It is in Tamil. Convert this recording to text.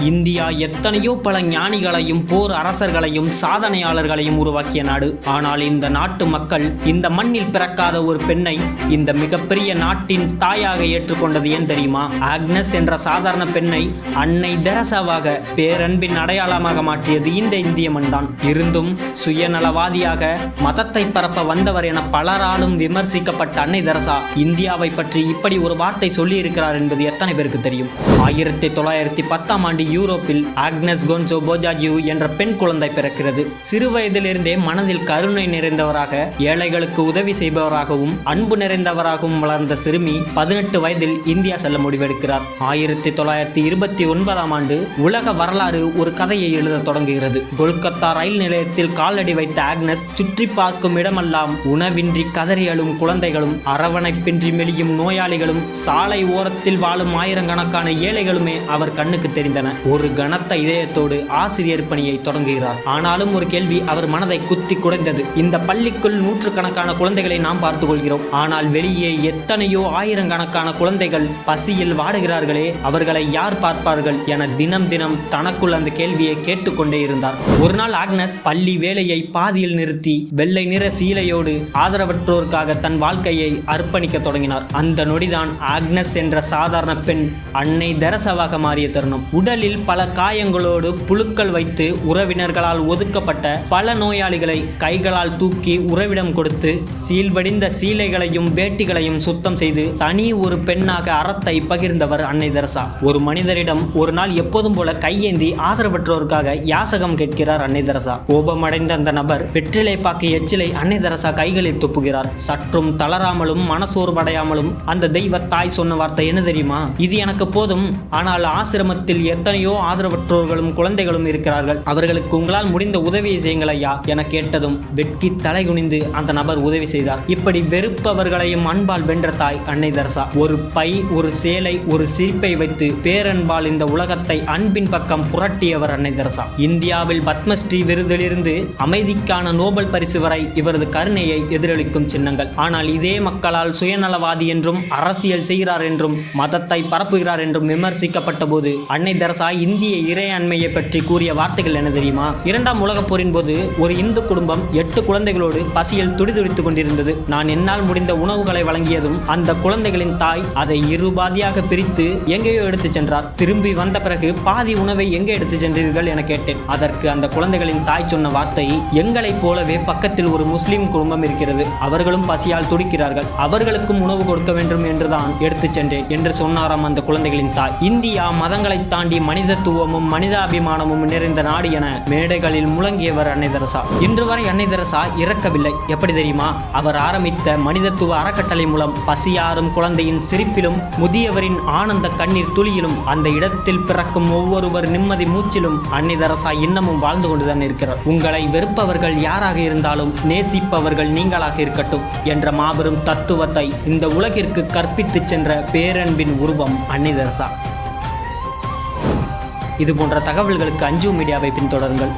இந்தியா எத்தனையோ பல ஞானிகளையும் போர் அரசர்களையும் சாதனையாளர்களையும் உருவாக்கிய நாடு. ஆனால் இந்த நாட்டு மக்கள் இந்த மண்ணில் பிறக்காத ஒரு பெண்ணை இந்த மிகப்பெரிய நாட்டின் தாயாக ஏற்றுக்கொண்டது ஏன் தெரியுமா? ஆக்னஸ் என்ற சாதாரண பெண்ணை அன்னை தெரசாவாக பேரன்பின் அடையாளமாக மாற்றியது இந்த இந்திய மண்தான். இருந்தும் சுயநலவாதியாக மதத்தை பரப்ப வந்தவர் என பலராலும் விமர்சிக்கப்பட்ட அன்னை தெரசா இந்தியாவை பற்றி இப்படி ஒரு வார்த்தை சொல்லியிருக்கிறார் என்பது எத்தனை பேருக்கு தெரியும்? ஆயிரத்தி தொள்ளாயிரத்தி பத்தாம் ஆண்டு யூரோப்பில் ஆக்னஸ் கோன்சோ போஜாஜியூ என்ற பெண் குழந்தை பிறக்கிறது. சிறு வயதிலிருந்தே மனதில் கருணை நிறைந்தவராக ஏழைகளுக்கு உதவி செய்பவராகவும் அன்பு நிறைந்தவராகவும் வளர்ந்த சிறுமி பதினெட்டு வயதில் இந்தியா செல்ல முடிவெடுக்கிறார். ஆயிரத்தி தொள்ளாயிரத்தி இருபத்தி ஒன்பதாம் ஆண்டு உலக வரலாறு ஒரு கதையை எழுத தொடங்குகிறது. கொல்கத்தா ரயில் நிலையத்தில் காலடி வைத்த ஆக்னஸ் சுற்றி பார்க்கும் இடமெல்லாம் உணவின்றி கதறி அழும் குழந்தைகளும் அரவணைப்பின்றி மெலியும் நோயாளிகளும் சாலை ஓரத்தில் வாழும் ஆயிரக்கணக்கான ஏழைகளுமே அவர் கண்ணுக்கு தெரிந்தன. ஒரு கனத்த இதயத்தோடு ஆசிரியர் பணியை தொடங்குகிறார். ஆனாலும் ஒரு கேள்வி அவர் மனதை குத்தி குடைந்தது. இந்த பள்ளிக்குள் நூற்றுக்கணக்கான குழந்தைகளை நாம் பார்த்துக் கொள்கிறோம் ஆனால் வெளியே எத்தனையோ ஆயிரக்கணக்கான குழந்தைகள் பசியில் வாடுகிறார்களே அவர்களை யார் பார்ப்பார்கள் என தினம் தினம் தனக்குள் அந்த கேள்வியை கேட்டுக்கொண்டே இருந்தார். ஒரு நாள் ஆக்னஸ் பள்ளி வேலையை பாதியில் நிறுத்தி வெள்ளை நிற சீலையோடு ஆதரவற்றோருக்காக தன் வாழ்க்கையை அர்ப்பணிக்க தொடங்கினார். அந்த நொடிதான் ஆக்னஸ் என்ற சாதாரண பெண் அன்னை தெரசவாக மாறிய தருணம். உடலில் பல காயங்களோடு புழுக்கள் வைத்து உறவினர்களால் ஒதுக்கப்பட்ட பல நோயாளிகளை கைகளால் தூக்கி உறவிடம் கொடுத்து சீல்வடிந்த சீலைகளையும் வேட்டிகளையும் சுத்தம் செய்து தனி ஒரு பெண்ணாக அறத்தை பகிர்ந்தவர் அன்னை தெரசா. ஒரு மனிதரிடம் ஒரு நாள் எப்போதும் போல கையேந்தி ஆதரவற்றோருக்காக யாசகம் கேட்கிறார் அன்னை தெரசா. கோபமடைந்த அந்த நபர் வெற்றிலை பாக்கு எச்சிலை அன்னை தெரசா கைகளில் துப்புகிறார். சற்றும் தளராமலும் மனசோர்வடையாமலும் அந்த தெய்வ தாய் சொன்ன வார்த்தை என்ன தெரியுமா? இது எனக்கு போதும். ஆனால் ஆசிரமத்தில் எத்தனை எத்தனையோ ஆதரவற்றோர்களும் குழந்தைகளும் இருக்கிறார்கள். அவர்களுக்கு உங்களால் முடிந்த உதவியை செய்யுங்கள் ஐயா என கேட்டதும் வெட்கி தலை குனிந்து அந்த நபர் உதவி செய்தார். இப்படி வெறுப்பவர்களையும் அன்பால் வென்ற தாய் அன்னை தர்சா. ஒரு பை ஒரு சேலை ஒரு சிரிப்பை வைத்து பேரன்பால் இந்த உலகத்தை அன்பின் பக்கம் புரட்டியவர் அன்னை தர்சா. இந்தியாவில் பத்மஸ்ரீ விருதிலிருந்து அமைதிக்கான நோபல் பரிசு வரை இவரது கருணையை எதிரொலிக்கும் சின்னங்கள். ஆனால் இதே மக்களால் சுயநலவாதி என்றும் அரசியல் செய்கிறார் என்றும் மதத்தை பரப்புகிறார் என்றும் விமர்சிக்கப்பட்ட போது அன்னை தர்சா இந்திய இறையாண்மையை பற்றி கூறிய வார்த்தைகள் என்ன தெரியுமா? இரண்டாம் உலகப் போரின் போது ஒரு இந்து குடும்பம் எட்டு குழந்தைகளோடு பசியில் துடிதுடித்துக் கொண்டிருந்தது. நான் என்னால் முடிந்த உணவுகளை வழங்கியதும் அந்த குழந்தைகளின் தாய் அதை இரு பாதியாக பிரித்து எங்கேயோ எடுத்துச் சென்றார். திரும்பி வந்த பிறகு பாதி உணவை எங்கே எடுத்துச் சென்றீர்கள் என கேட்டேன். அதற்கு அந்த குழந்தைகளின் தாய் சொன்ன வார்த்தை எங்களைப் போலவே பக்கத்தில் ஒரு முஸ்லிம் குடும்பம் இருக்கிறது. அவர்களும் பசியால் துடிக்கிறார்கள். அவர்களுக்கும் உணவு கொடுக்க வேண்டும் என்றுதான் எடுத்துச் சென்றேன் என்று சொன்னாராம் அந்த குழந்தைகளின் தாய். இந்தியா மதங்களை தாண்டி மனிதத்துவமும் மனிதாபிமானமும் நிறைந்த நாடு என மேடைகளில் முழங்கியவர் அன்னை தெரசா இன்று வரை அன்னை தெரசா இறக்கவில்லை. எப்படி தெரியுமா? அவர் ஆரம்பித்த மனிதத்துவ அறக்கட்டளை மூலம் பசியாறும் குழந்தையின் சிரிப்பிலும் முதியவரின் ஆனந்த கண்ணீர் துளியிலும் அந்த இடத்தில் பிறக்கும் ஒவ்வொருவர் நிம்மதி மூச்சிலும் அன்னை தெரசா இன்னமும் வாழ்ந்து கொண்டுதான் இருக்கிறார். உங்களை வெறுப்பவர்கள் யாராக இருந்தாலும் நேசிப்பவர்கள் நீங்களாக இருக்கட்டும் என்ற மாபெரும் தத்துவத்தை இந்த உலகிற்கு கற்பித்துச் சென்ற பேரன்பின் உருவம் அன்னை தெரசா இது போன்ற தகவல்களுக்கு அஞ்சு மீடியாவை பின்தொடருங்கள்.